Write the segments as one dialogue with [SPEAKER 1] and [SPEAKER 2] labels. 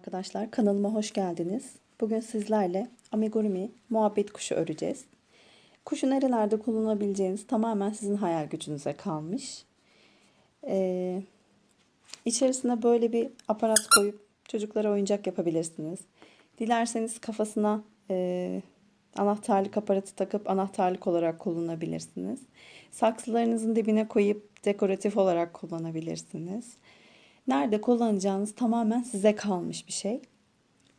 [SPEAKER 1] arkadaşlar, kanalıma hoş geldiniz. Bugün sizlerle amigurumi muhabbet kuşu öreceğiz. Kuşu nerelerde kullanabileceğiniz tamamen sizin hayal gücünüze kalmış. Ee, içerisine böyle bir aparat koyup çocuklara oyuncak yapabilirsiniz. Dilerseniz kafasına e, anahtarlık aparatı takıp anahtarlık olarak kullanabilirsiniz. Saksılarınızın dibine koyup dekoratif olarak kullanabilirsiniz. Nerede kullanacağınız tamamen size kalmış bir şey.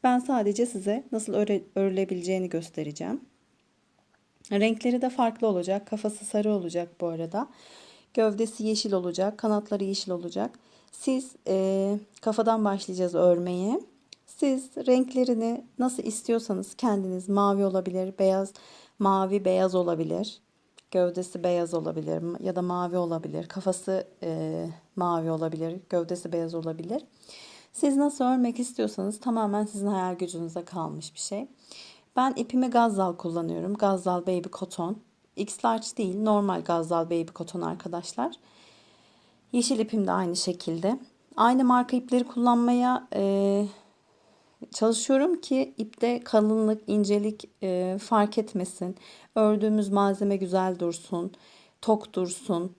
[SPEAKER 1] Ben sadece size nasıl öre, örülebileceğini göstereceğim. Renkleri de farklı olacak. Kafası sarı olacak bu arada. Gövdesi yeşil olacak. Kanatları yeşil olacak. Siz e, kafadan başlayacağız örmeye. Siz renklerini nasıl istiyorsanız kendiniz mavi olabilir, beyaz, mavi beyaz olabilir. Gövdesi beyaz olabilir ya da mavi olabilir. Kafası e, mavi olabilir, gövdesi beyaz olabilir. Siz nasıl örmek istiyorsanız tamamen sizin hayal gücünüze kalmış bir şey. Ben ipimi Gazzal kullanıyorum. Gazzal Baby Cotton. X large değil, normal Gazzal Baby Cotton arkadaşlar. Yeşil ipim de aynı şekilde. Aynı marka ipleri kullanmaya e, çalışıyorum ki ipte kalınlık, incelik e, fark etmesin. Ördüğümüz malzeme güzel dursun, tok dursun.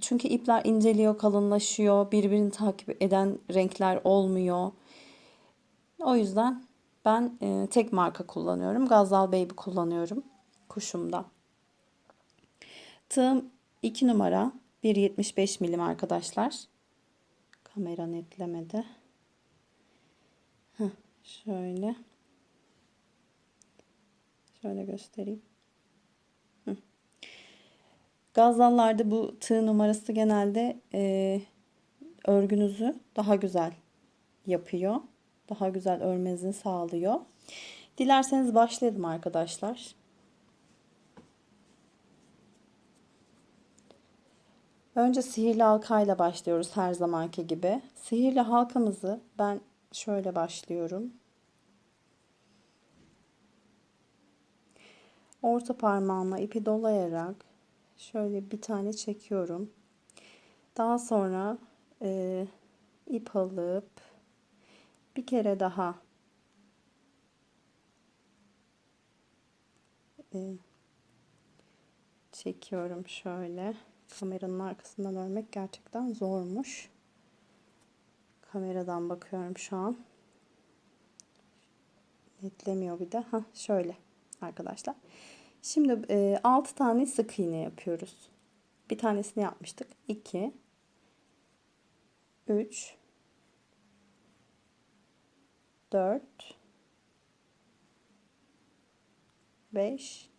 [SPEAKER 1] Çünkü ipler inceliyor, kalınlaşıyor, birbirini takip eden renkler olmuyor. O yüzden ben tek marka kullanıyorum. Gazal Baby kullanıyorum kuşumda. Tığım 2 numara 1.75 milim arkadaşlar. Kamera netlemedi. Heh, şöyle. Şöyle göstereyim. Gazlallarda bu tığ numarası genelde e, örgünüzü daha güzel yapıyor. Daha güzel örmenizi sağlıyor. Dilerseniz başlayalım arkadaşlar. Önce sihirli halkayla başlıyoruz her zamanki gibi. Sihirli halkamızı ben şöyle başlıyorum. Orta parmağıma ipi dolayarak şöyle bir tane çekiyorum. Daha sonra e, ip alıp bir kere daha e, çekiyorum şöyle. Kameranın arkasından örmek gerçekten zormuş. Kameradan bakıyorum şu an. Netlemiyor bir de. Ha şöyle arkadaşlar. Şimdi e, 6 tane sık iğne yapıyoruz. Bir tanesini yapmıştık. 2 3 4 5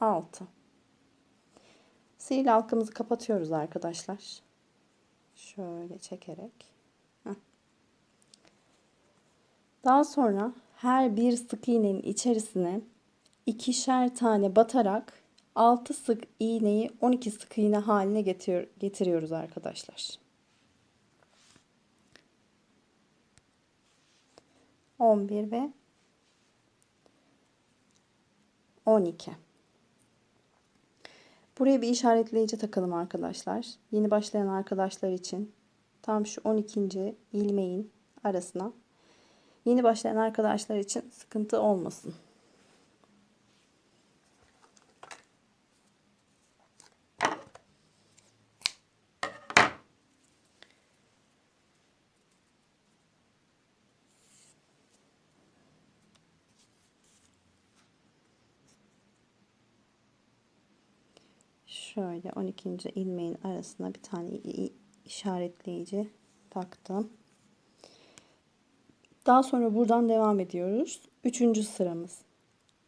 [SPEAKER 1] 6 Sihirli halkamızı kapatıyoruz arkadaşlar. Şöyle çekerek. Daha sonra her bir sık iğnenin içerisine ikişer tane batarak 6 sık iğneyi 12 sık iğne haline getiriyor, getiriyoruz arkadaşlar. 11 ve 12. Buraya bir işaretleyici takalım arkadaşlar. Yeni başlayan arkadaşlar için tam şu 12. ilmeğin arasına yeni başlayan arkadaşlar için sıkıntı olmasın. Şöyle 12. ilmeğin arasına bir tane işaretleyici taktım. Daha sonra buradan devam ediyoruz. Üçüncü sıramız.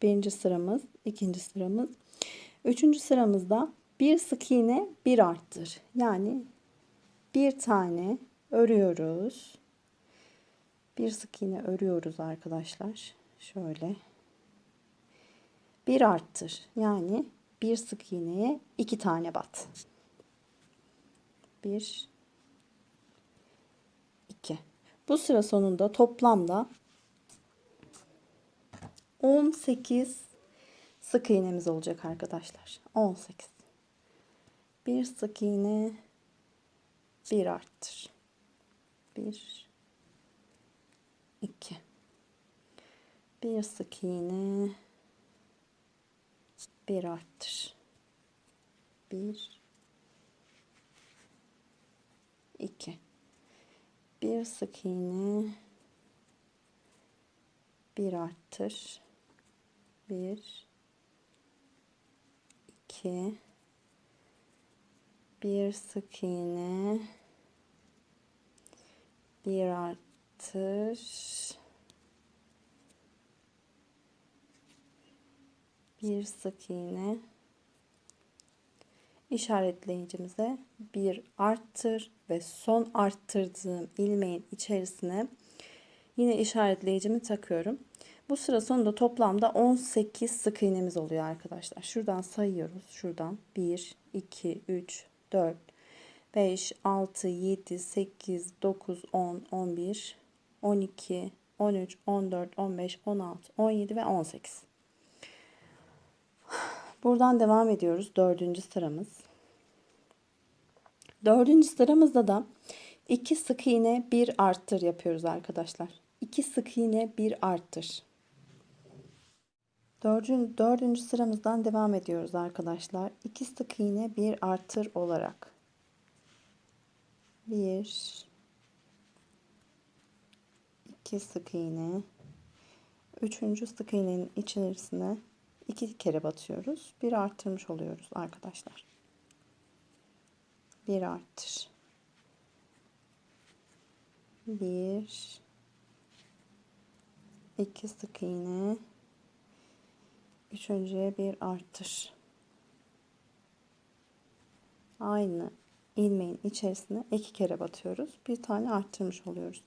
[SPEAKER 1] Birinci sıramız, ikinci sıramız. Üçüncü sıramızda bir sık iğne bir arttır. Yani bir tane örüyoruz. Bir sık iğne örüyoruz arkadaşlar. Şöyle. Bir arttır. Yani bir sık iğneye iki tane bat. Bir. Bu sıra sonunda toplamda 18 sık iğnemiz olacak arkadaşlar. 18. Bir sık iğne bir arttır. 1 2 bir sık iğne bir arttır. Bir iki bir sık iğne. Bir arttır. Bir. İki. Bir sık iğne. Bir arttır. bir sık iğne işaretleyicimize bir arttır ve son arttırdığım ilmeğin içerisine yine işaretleyicimi takıyorum. Bu sıra sonunda toplamda 18 sık iğnemiz oluyor arkadaşlar. Şuradan sayıyoruz. Şuradan 1, 2, 3, 4, 5, 6, 7, 8, 9, 10, 11, 12, 13, 14, 15, 16, 17 ve 18. Buradan devam ediyoruz. Dördüncü sıramız. Dördüncü sıramızda da iki sık iğne bir arttır yapıyoruz arkadaşlar. İki sık iğne bir arttır. Dördüncü, dördüncü sıramızdan devam ediyoruz arkadaşlar. İki sık iğne bir arttır olarak. Bir, iki sık iğne. Üçüncü sık iğnenin içerisine iki kere batıyoruz. Bir arttırmış oluyoruz arkadaşlar. Bir arttır. Bir, iki sık iğne. Üçüncüye bir arttır. Aynı ilmeğin içerisine iki kere batıyoruz. Bir tane arttırmış oluyoruz.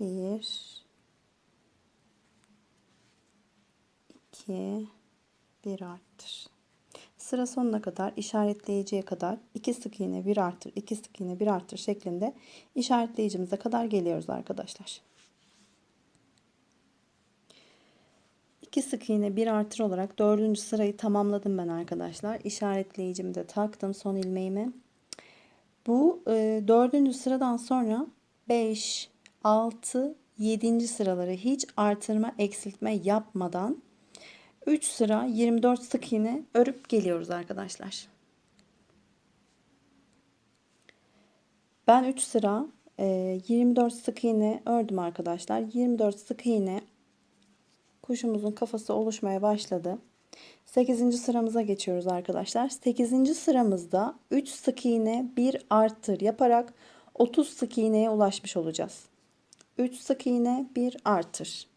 [SPEAKER 1] Bir, 2 1 arttır. Sıra sonuna kadar işaretleyiciye kadar 2 sık iğne 1 arttır 2 sık iğne 1 arttır şeklinde işaretleyicimize kadar geliyoruz arkadaşlar. 2 sık iğne 1 artır olarak 4. sırayı tamamladım ben arkadaşlar. İşaretleyicimi de taktım son ilmeğime. Bu e, 4. sıradan sonra 5, 6, 7. sıraları hiç artırma eksiltme yapmadan 3 sıra 24 sık iğne örüp geliyoruz arkadaşlar. Ben 3 sıra 24 sık iğne ördüm arkadaşlar. 24 sık iğne kuşumuzun kafası oluşmaya başladı. 8. sıramıza geçiyoruz arkadaşlar. 8. sıramızda 3 sık iğne 1 artır yaparak 30 sık iğneye ulaşmış olacağız. 3 sık iğne 1 artır.